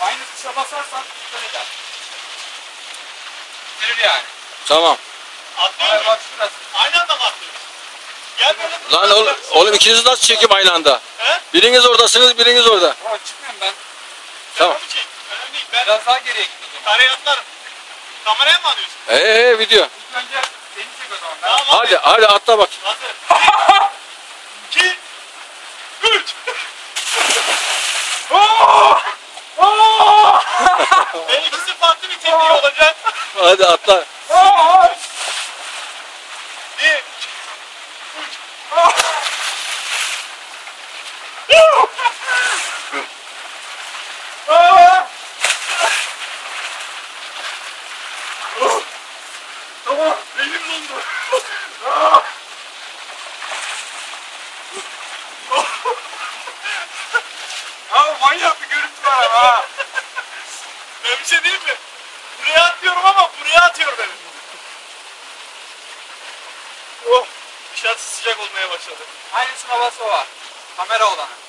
Aynı tuşa basarsan şöyle der. Bitirir yani. Tamam. Hayır Atlıyoruz. bak şurası. Aynı anda mı atlıyoruz? Gel böyle. Lan oğlum, oğlum ikiniz nasıl çekeyim aynı anda? He? Biriniz oradasınız, biriniz orada. Ulan çıkmıyorum ben. Tamam. Tabii çek. Önemli değil. Ben Biraz daha geriye git o zaman. karaya atlarım. Kameraya mı alıyorsun? Ee, ee, video. İlk önce seni çek o zaman. Ben Tamam Hadi, hadi atla bak. Hazır. tepki olacak. Hadi atla. Bir, Tamam. elim dondu. Abi manyak bir görüntü var ama ha. Ben bir şey diyeyim mi? Buraya atıyorum ama buraya atıyor beni. Oh, dışarısı sıcak olmaya başladı. O var. Kamera olanı.